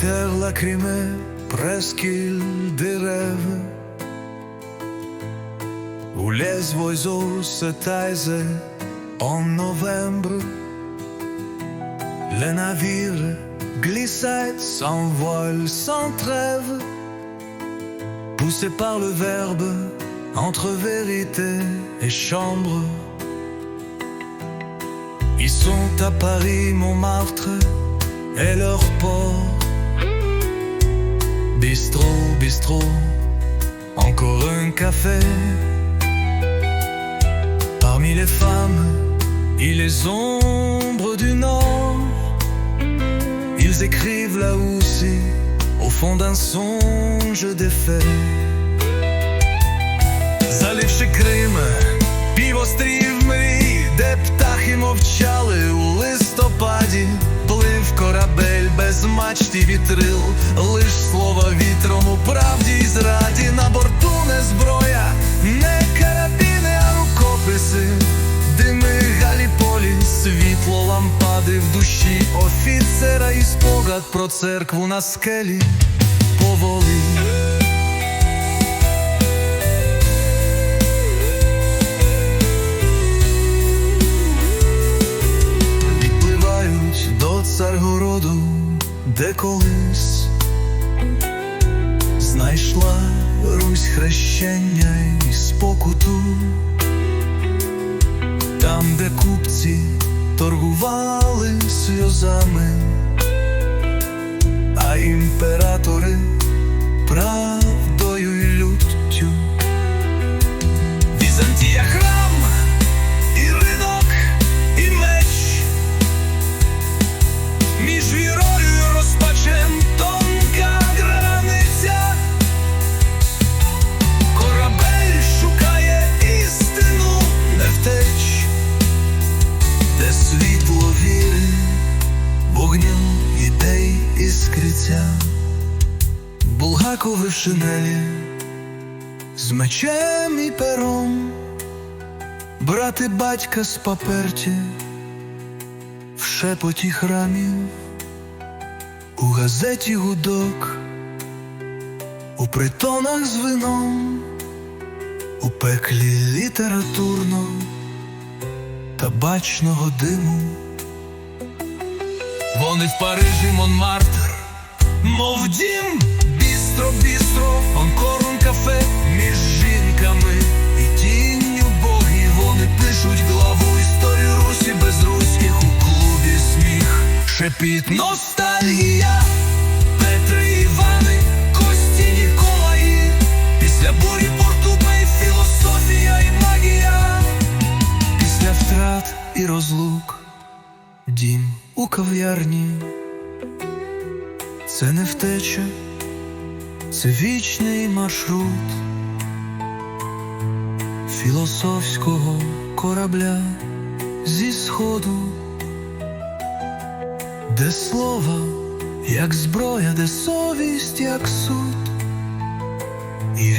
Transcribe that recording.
Тегла des rêves où les oiseaux se тайзе en novembre, le navire glissait sans voile, sans trêve, poussé par le verbe entre vérité et chambre. Ils sont à Paris, Montmartre et leur port Bistrot, bistrot, encore un café. Parmi les femmes et les ombres du Nord, ils écrivent là aussi, au fond d'un songe défait. Заливши Крим, півострів мрій, де птахи мовчали у листопаді, плив корабель Без мачт і вітрил, лиш слова вітром у правді й зраді. На борту не зброя, не карабіни, а рукописи, дими галіполі, світло лампади в душі. Офіцера і спогад про церкву на скелі поволі. Де колись знайшла Русь хрещення і спокуту, там, де купці торгували сльозами, а імператори правдою і люттю. Візантія храм і ринок, і меч між вірою іскриться. Булгакови шинелі з мечем і пером, брати батька з паперті в шепоті храмів, у газеті гудок, у притонах з вином, у пеклі літературно табачного диму. Вони в Парижі Монмартр, мов дім, бістро, бістро, онкорун кафе між жінками і тінню боги. Вони пишуть главу історію Русі без руських у клубі сміх. Шепіт ностальгія, і розлук, дім у кав'ярні. Це не втеча, це вічний маршрут філософського корабля зі сходу, де слово, як зброя, де совість, як суд. І